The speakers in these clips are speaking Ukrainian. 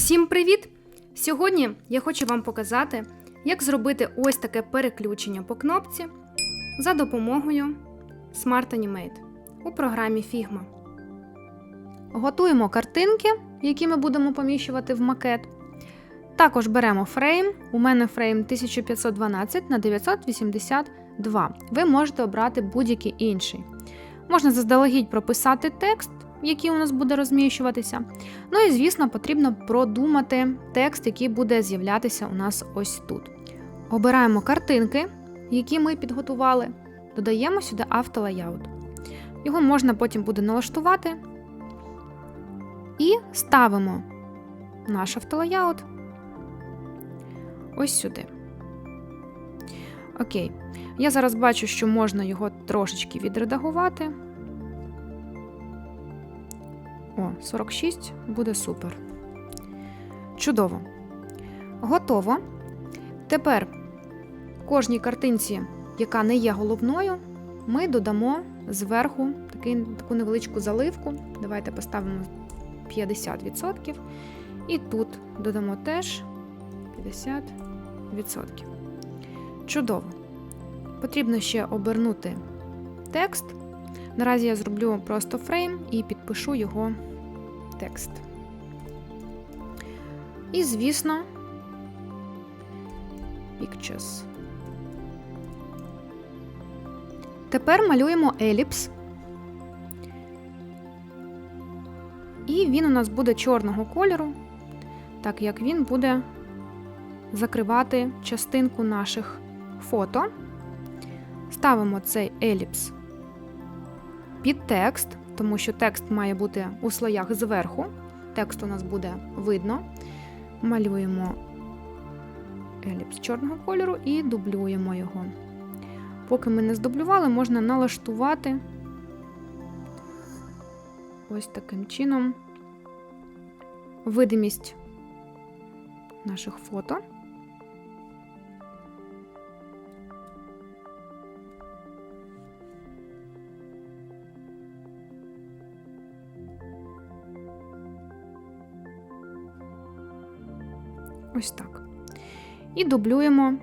Всім привіт! Сьогодні я хочу вам показати, як зробити ось таке переключення по кнопці за допомогою Smart Animate у програмі Figma. Готуємо картинки, які ми будемо поміщувати в макет. Також беремо фрейм. У мене фрейм 1512 на 982. Ви можете обрати будь-який інший. Можна заздалегідь прописати текст, який у нас буде розміщуватися. Ну і, звісно, потрібно продумати текст, який буде з'являтися у нас ось тут. Обираємо картинки, які ми підготували, додаємо сюди автолаyout. Його можна потім буде налаштувати. І ставимо наш автолаyout ось сюди. Окей. Я зараз бачу, що можна його трошечки відредагувати. О, 46 буде супер. Чудово. Готово. Тепер кожній картинці, яка не є головною, ми додамо зверху такий, таку невеличку заливку. Давайте поставимо 50%. І тут додамо теж 50%. Чудово. Потрібно ще обернути текст. Наразі я зроблю просто фрейм і підпишу його текст. І, звісно, Pictures. Тепер малюємо еліпс. І він у нас буде чорного кольору, так як він буде закривати частинку наших фото. Ставимо цей еліпс під текст, тому що текст має бути у слоях зверху. Текст у нас буде видно. Малюємо еліпс чорного кольору і дублюємо його. Поки ми не здублювали, можна налаштувати ось таким чином видимість наших фото. Ось так. І дублюємо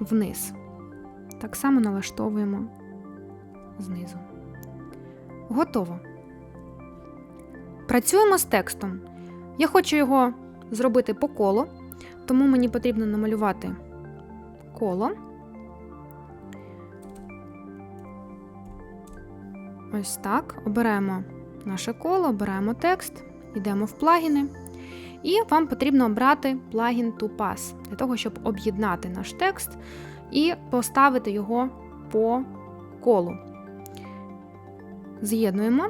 вниз. Так само налаштовуємо знизу. Готово. Працюємо з текстом. Я хочу його зробити по колу, тому мені потрібно намалювати коло. Ось так. Обираємо наше коло, обираємо текст, йдемо в плагіни. І вам потрібно обрати плагін to pass, для того, щоб об'єднати наш текст і поставити його по колу. З'єднуємо.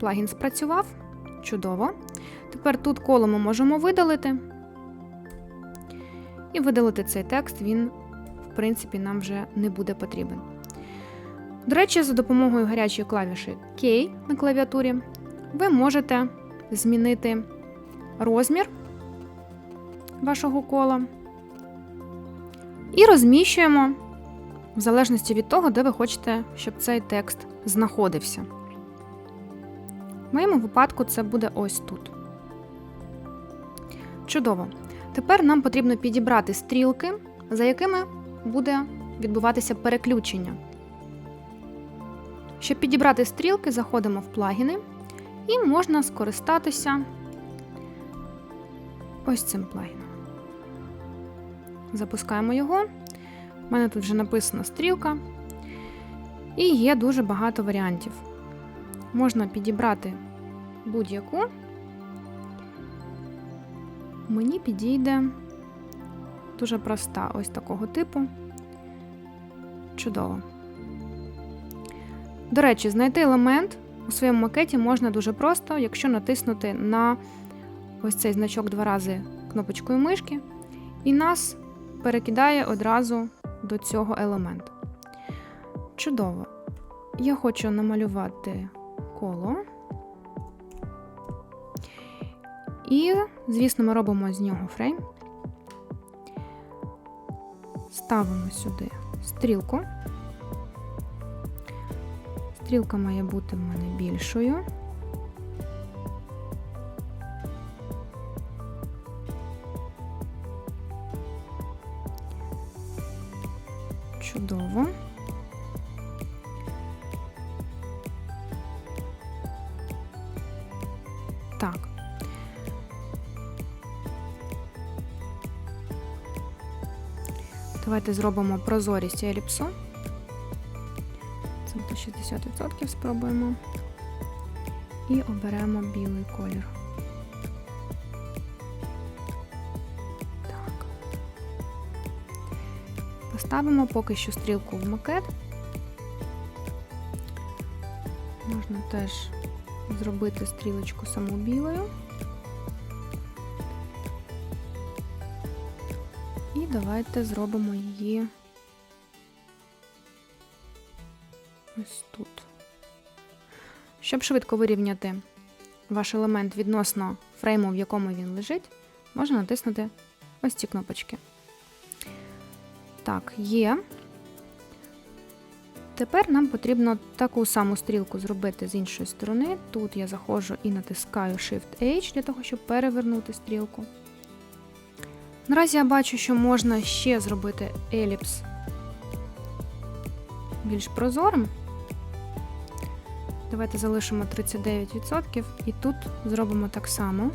Плагін спрацював. Чудово. Тепер тут коло ми можемо видалити. І видалити цей текст, він, в принципі, нам вже не буде потрібен. До речі, за допомогою гарячої клавіші K на клавіатурі ви можете змінити розмір вашого кола і розміщуємо в залежності від того, де ви хочете, щоб цей текст знаходився. В моєму випадку це буде ось тут. Чудово. Тепер нам потрібно підібрати стрілки, за якими буде відбуватися переключення. Щоб підібрати стрілки, заходимо в плагіни і можна скористатися ось цим плагіном. Запускаємо його. У мене тут вже написана стрілка. І є дуже багато варіантів. Можна підібрати будь-яку. Мені підійде дуже проста, ось такого типу. Чудово. До речі, знайти елемент у своєму макеті можна дуже просто, якщо натиснути на ось цей значок два рази кнопочкою мишки, і нас перекидає одразу до цього елементу. Чудово. Я хочу намалювати коло. І, звісно, ми робимо з нього фрейм. Ставимо сюди стрілку. Стрілка має бути в мене більшою. Чудово. Так. Давайте зробимо прозорість еліпсу. Це буде 60% спробуємо. І оберемо білий колір. Поставимо поки що стрілку в макет. Можна теж зробити стрілочку саму білою. І давайте зробимо її ось тут. Щоб швидко вирівняти ваш елемент відносно фрейму, в якому він лежить, можна натиснути ось ці кнопочки. Так, є. Тепер нам потрібно таку саму стрілку зробити з іншої сторони. Тут я заходжу і натискаю Shift-H для того, щоб перевернути стрілку. Наразі я бачу, що можна ще зробити еліпс більш прозорим. Давайте залишимо 39% і тут зробимо так само.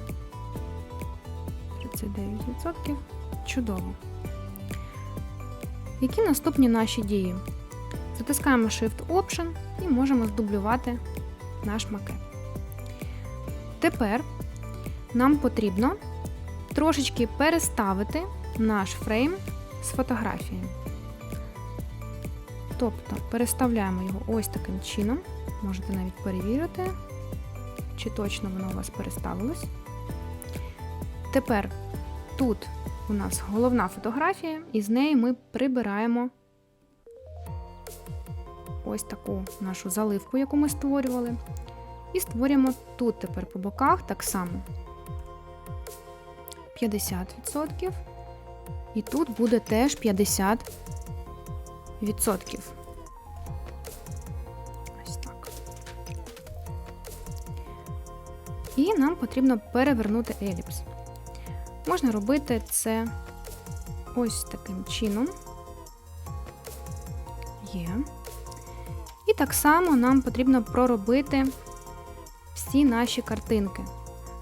39%. Чудово. Які наступні наші дії? Затискаємо Shift Option і можемо здублювати наш макет. Тепер нам потрібно трошечки переставити наш фрейм з фотографією. Тобто переставляємо його ось таким чином. Можете навіть перевірити, чи точно воно у вас переставилось. Тепер тут у нас головна фотографія, і з неї ми прибираємо ось таку нашу заливку, яку ми створювали. І створюємо тут тепер по боках так само 50%. І тут буде теж 50%. Ось так. І нам потрібно перевернути еліпс. Можна робити це ось таким чином. Є. І так само нам потрібно проробити всі наші картинки.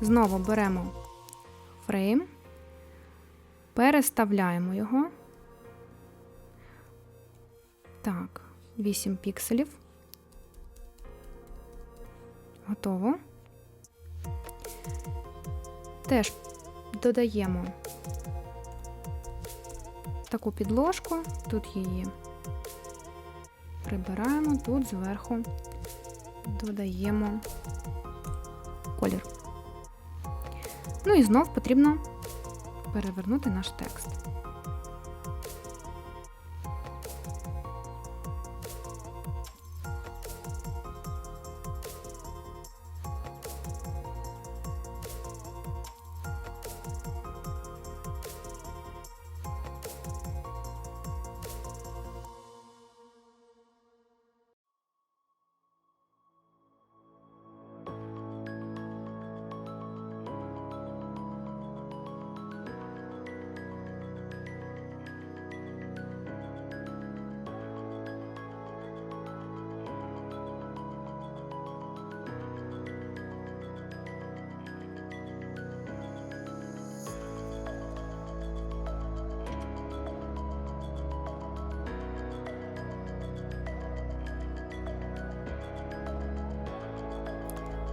Знову беремо фрейм, переставляємо його. Так, 8 пікселів. Готово. Теж додаємо таку підложку, тут її прибираємо, тут зверху додаємо колір. Ну і знов потрібно перевернути наш текст.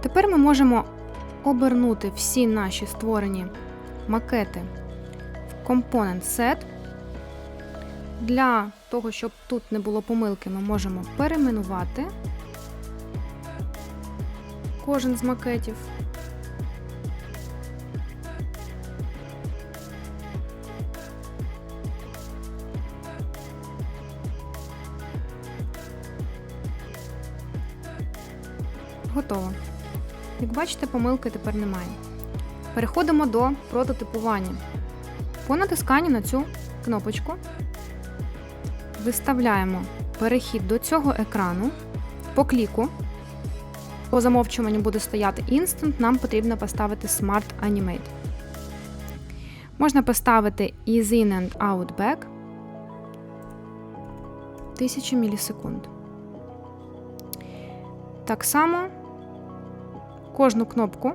Тепер ми можемо обернути всі наші створені макети в Component Set. Для того, щоб тут не було помилки, ми можемо перейменувати кожен з макетів. Готово. Як бачите, помилки тепер немає. Переходимо до прототипування. По натисканні на цю кнопочку виставляємо перехід до цього екрану по кліку. По замовчуванню буде стояти Instant, нам потрібно поставити Smart Animate. Можна поставити Ease In and Out Back. 1000 мілісекунд. Так само кожну кнопку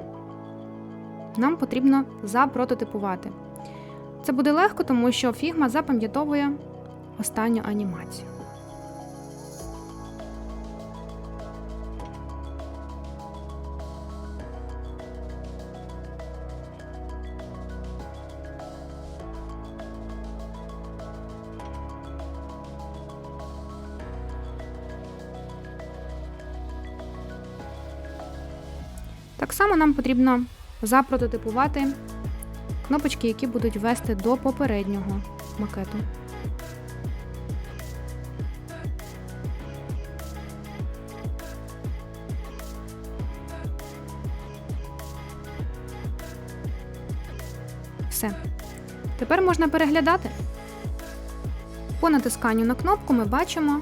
нам потрібно запрототипувати. Це буде легко, тому що Figma запам'ятовує останню анімацію. Так само нам потрібно запрототипувати кнопочки, які будуть вести до попереднього макету. Все. Тепер можна переглядати. По натисканню на кнопку ми бачимо,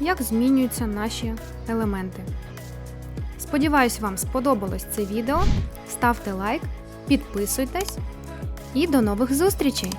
як змінюються наші елементи. Сподіваюсь, вам сподобалось це відео. Ставте лайк, підписуйтесь і до нових зустрічей!